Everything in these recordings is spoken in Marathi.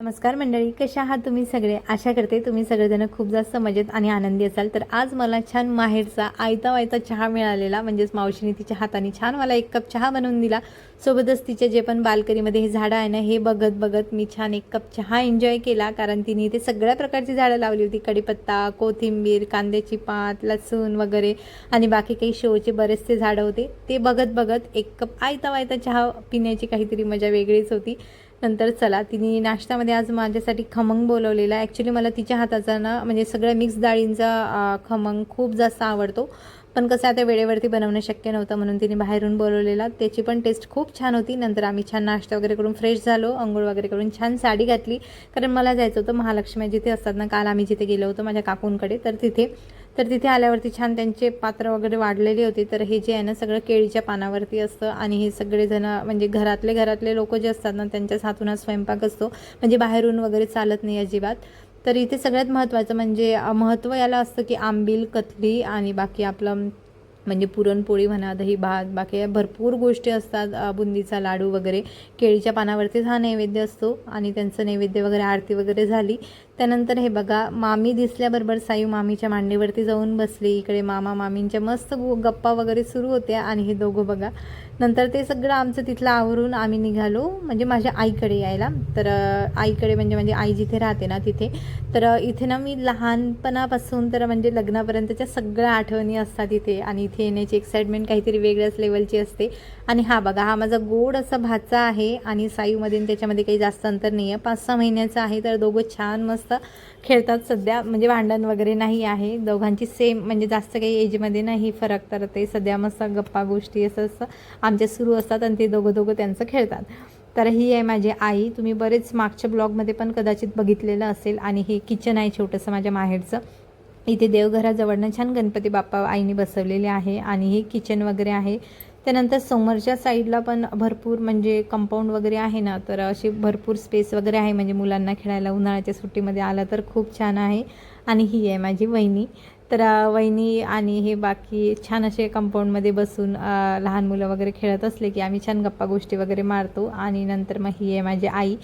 नमस्कार मंडळी कशा आहात तुम्ही सगळे? आशा करते तुम्ही सगळेजण खूप जास्त मजेत आणि आनंदी असाल. तर आज मला छान माहेरचा आयता वायता चहा मिळालेला म्हणजेच मावशीने तिच्या हाताने छान मला एक कप चहा बनवून दिला. सोबतच तिचे जे पण बालकनीमध्ये हे झाडं आहे ना हे बघत बघत मी छान एक कप चहा एन्जॉय केला. कारण तिने इथे सगळ्या प्रकारची झाडं लावली होती. कढीपत्ता कोथिंबीर कांद्याची पात लसूण वगैरे आणि बाकी काही शोचे बरेचसे झाडं होते. ते बघत बघत एक कप आयता वायता चहा पिण्याची काहीतरी मजा वेगळीच होती. नंतर चला तिने नाश्त्यामध्ये आज माझ्यासाठी खमंग बोलवलेला. ॲक्च्युली मला तिच्या हाताचा ना म्हणजे सगळ्या मिक्स डाळींचा खमंग खूप जास्त आवडतो. पण कसं आता वेळेवरती बनवणं शक्य नव्हतं म्हणून तिने बाहेरून बोलवलेला. त्याची पण टेस्ट खूप छान होती. नंतर आम्ही छान नाश्ता वगैरे करून फ्रेश झालो. अंघोळ वगैरे करून छान साडी घातली. कारण मला जायचं होतं महालक्ष्मी जिथे असतात ना काल आम्ही जिथे गेलो होतो माझ्या काकूंकडे तर तिथे तर तिथे आल्यावरती छान त्यांचे पात्र वगैरे वाढलेली होती. तर हे जे आहे ना सगळं केळीच्या पानावरती असतं आणि हे सगळेजण म्हणजे घरातले घरातले लोक जे असतात ना त्यांच्याच हातून हा स्वयंपाक असतो. म्हणजे बाहेरून वगैरे चालत नाही अजिबात. तर इथे सगळ्यात महत्त्वाचं म्हणजे महत्त्व याला असतं की आंबील कथली आणि बाकी आपलं म्हणजे पुरणपोळी म्हणा दही भात बाकी भरपूर गोष्टी असतात बुंदीचा लाडू वगैरे. केळीच्या पानावरतीच हा नैवेद्य असतो आणि त्यांचं नैवेद्य वगैरे आरती वगैरे झाली. त्यानंतर हे बघा मामी दिसल्याबरोबर सायू मामीच्या मांडीवरती जाऊन बसली. इकडे मामा मामींच्या मस्त गप्पा वगैरे सुरू होत्या आणि हे दोघं बघा. नंतर ते सगळं आमचं तिथलं आवरून आम्ही निघालो. म्हणजे माझ्या आईकडे यायला. तर आईकडे म्हणजे म्हणजे आई जिथे राहते ना तिथे. तर इथे ना मी लहानपणापासून तर म्हणजे लग्नापर्यंतच्या सगळ्या आठवणी असतात इथे. आणि इथे येण्याची एक्साइटमेंट काहीतरी वेगळ्याच लेवलची असते. आणि हा बघा हा माझा गोड असा भाचा आहे. आणि सायूमध्ये त्याच्यामध्ये काही जास्त अंतर नाही आहे पाच सहा महिन्याचा आहे तर दोघं छान मस्त खेळतात. सध्या म्हणजे भांडण वगैरे नाही आहे. दोघांची सेम म्हणजे जास्त काही एजमध्ये नाही फरक. तर ते सध्या मस्त गप्पा गोष्टी असं असं आमच्या सुरू असतात आणि ते दोघं दोघं त्यांचं खेळतात. तर ही आहे माझी आई. तुम्ही बरेच मागच्या ब्लॉगमध्ये पण कदाचित बघितलेलं असेल. आणि हे किचन आहे छोटंसं माझ्या माहेरचं. इथे देवघराजवळनं छान गणपती बाप्पा आईने बसवलेले आहे. आणि हे किचन वगैरे आहे. त्यानंतर समोरच्या साईडला पण भरपूर म्हणजे कंपाऊंड वगैरे आहे ना तर अशी भरपूर स्पेस वगैरे आहे. म्हणजे मुलांना खेळायला उन्हाळ्याच्या सुट्टीमध्ये आलं तर खूप छान आहे. आणि ही आहे माझी वहिनी. तर वहिनी आणि हे बाकी छान असे कंपाऊंडमध्ये बसून लहान मुलं वगैरे खेळत असले की आम्ही छान गप्पा गोष्टी वगैरे मारतो. आणि नंतर मग ही आहे माझी आई.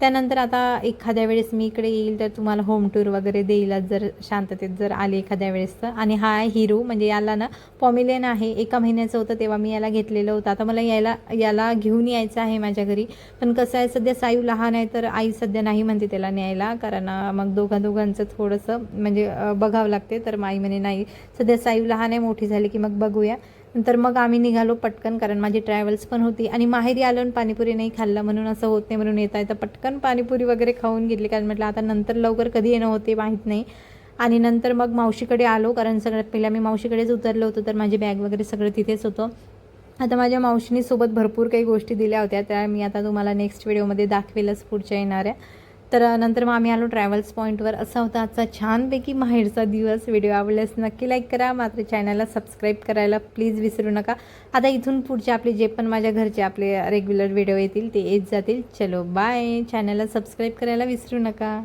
त्यानंतर आता एखाद्या वेळेस मी इकडे येईल तर तुम्हाला होम टूर वगैरे देईलच जर शांततेत जर आले एखाद्या वेळेस तर आणि हा हिरो म्हणजे याला ना पॉमिलेन आहे. एका महिन्याचं होतं तेव्हा मी याला घेतलेलं होतं. आता मला यायला याला घेऊन यायचं आहे माझ्या घरी. पण कसं आहे सध्या सायू लहान आहे तर आई सध्या नाही म्हणते त्याला न्यायला. कारण मग दोघा दोघांचं थोडंसं म्हणजे बघावं लागते. तर माई म्हणे नाही सध्या सायू लहान आहे मोठी झाली की मग बघूया. नंतर मग आम्ही निघालो पटकन कारण माझी ट्रॅव्हल्स पण होती आणि माहेरी आलो आणि पाणीपुरी नाही खाल्लं. म्हणून असं होत नाही म्हणून येता येतं पटकन पाणीपुरी वगैरे खाऊन घेतली कारण म्हटलं आता नंतर लवकर कधी येणं होते माहीत नाही. आणि नंतर मग मावशीकडे आलो कारण सगळ्यात पहिल्या मी मावशीकडेच उतरलो होतो तर माझी बॅग वगैरे सगळं तिथेच होतं. आता माझ्या मावशीनीसोबत भरपूर काही गोष्टी दिल्या होत्या त्या मी आता तुम्हाला नेक्स्ट व्हिडिओमध्ये दाखवेलच पुढच्या येणाऱ्या. तर नंतर मग आम्ही आलो ट्रॅव्हल्स पॉईंटवर असा होता आजचा छानपैकी माहेरचा दिवस. व्हिडिओ आवडल्यास नक्की लाईक करा. मात्र चॅनलला सबस्क्राईब करायला प्लीज विसरू नका. आता इथून पुढचे आपले जे पण माझ्या घरचे आपले रेग्युलर व्हिडिओ येतील ते येत जातील. चलो बाय. चॅनलला सबस्क्राईब करायला विसरू नका.